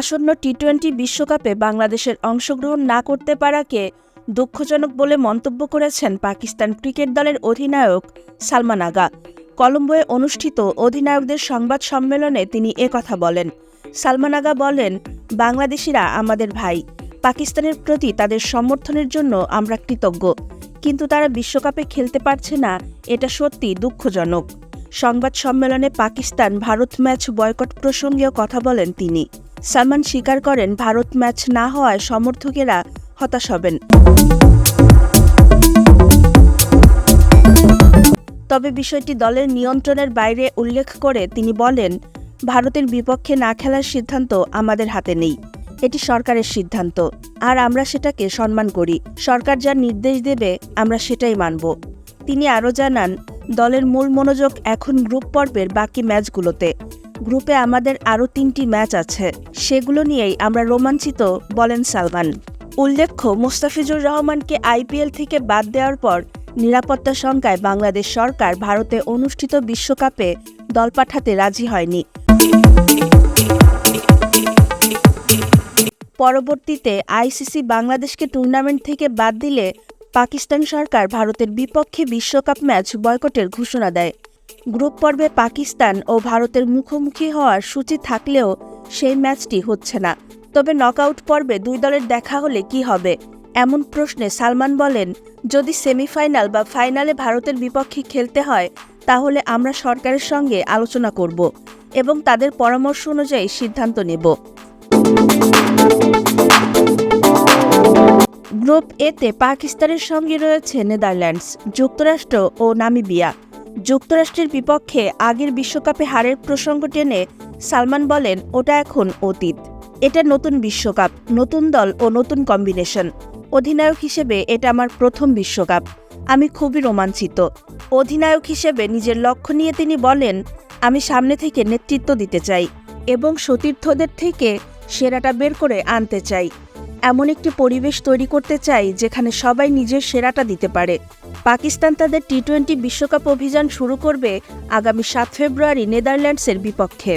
আসন্ন T twenty বিশ্বকাপে বাংলাদেশের অংশগ্রহণ না করতে পারাকে দুঃখজনক বলে মন্তব্য করেছেন পাকিস্তান ক্রিকেট দলের অধিনায়ক সালমান আগা। কলম্বোয় অনুষ্ঠিত অধিনায়কদের সংবাদ সম্মেলনে তিনি কথা বলেন। সালমান আগা বলেন, বাংলাদেশিরা আমাদের ভাই। পাকিস্তানের প্রতি তাদের সমর্থনের জন্য আমরা কৃতজ্ঞ। কিন্তু তারা বিশ্বকাপে খেলতে পারছে না, এটা সত্যি দুঃখজনক। সংবাদ সম্মেলনে পাকিস্তান ভারত ম্যাচ বয়কট প্রসঙ্গেও কথা বলেন তিনি। সালমান স্বীকার করেন, ভারত ম্যাচ না হওয়ায় সমর্থকেরা হতাশ হবেন। তবে বিষয়টি দলের নিয়ন্ত্রণের বাইরে উল্লেখ করে তিনি বলেন, ভারতের বিপক্ষে না খেলার সিদ্ধান্ত আমাদের হাতে নেই। এটি সরকারের সিদ্ধান্ত। আর আমরা সেটাকে সম্মান করি। সরকার যা নির্দেশ দেবে, আমরা সেটাই মানব। তিনি আরও জানান, দলের মূল মনোযোগ এখন গ্রুপ পর্বের বাকি ম্যাচগুলোতে। গ্রুপে আমাদের আরও তিনটি ম্যাচ আছে। সেগুলো নিয়েই আমরা রোমাঞ্চিত, বলেন সালমান। উল্লেখ্য, মোস্তাফিজুর রহমানকে আইপিএল থেকে বাদ দেওয়ার পর নিরাপত্তা শঙ্কায় বাংলাদেশ সরকার ভারতে অনুষ্ঠিত বিশ্বকাপে দল পাঠাতে রাজি হয়নি। পরবর্তীতে আইসিসি বাংলাদেশকে টুর্নামেন্ট থেকে বাদ দিলে পাকিস্তান সরকার ভারতের বিপক্ষে বিশ্বকাপ ম্যাচ বয়কটের ঘোষণা দেয়। গ্রুপ পর্বে পাকিস্তান ও ভারতের মুখোমুখি হওয়ার সূচি থাকলেও সেই ম্যাচটি হচ্ছে না। তবে নকআউট পর্বে দুই দলের দেখা হলে কি হবে? এমন প্রশ্নে সালমান বলেন, যদি সেমিফাইনাল বা ফাইনালে ভারতের বিপক্ষে খেলতে হয়, তাহলে আমরা সরকারের সঙ্গে আলোচনা করব এবং তাদের পরামর্শ অনুযায়ী সিদ্ধান্ত নেব। গ্রুপ এতে পাকিস্তানের সঙ্গে রয়েছে নেদারল্যান্ডস, যুক্তরাষ্ট্র ও নামিবিয়া। যুক্তরাষ্ট্রের বিপক্ষে আগের বিশ্বকাপে হারের প্রসঙ্গ টেনে সালমান বলেন, ওটা এখন অতীত। এটা নতুন বিশ্বকাপ, নতুন দল ও নতুন কম্বিনেশন। অধিনায়ক হিসেবে এটা আমার প্রথম বিশ্বকাপ। আমি খুবই রোমাঞ্চিত। অধিনায়ক হিসেবে নিজের লক্ষ্য নিয়ে তিনি বলেন, আমি সামনে থেকে নেতৃত্ব দিতে চাই এবং সতীর্থদের থেকে সেরাটা বের করে আনতে চাই। এমন একটি পরিবেশ তৈরি করতে চাই যেখানে সবাই নিজের সেরাটা দিতে পারে। পাকিস্তান তাদের টি টোয়েন্টি বিশ্বকাপ অভিযান শুরু করবে আগামী সাত ফেব্রুয়ারি নেদারল্যান্ডসের বিপক্ষে।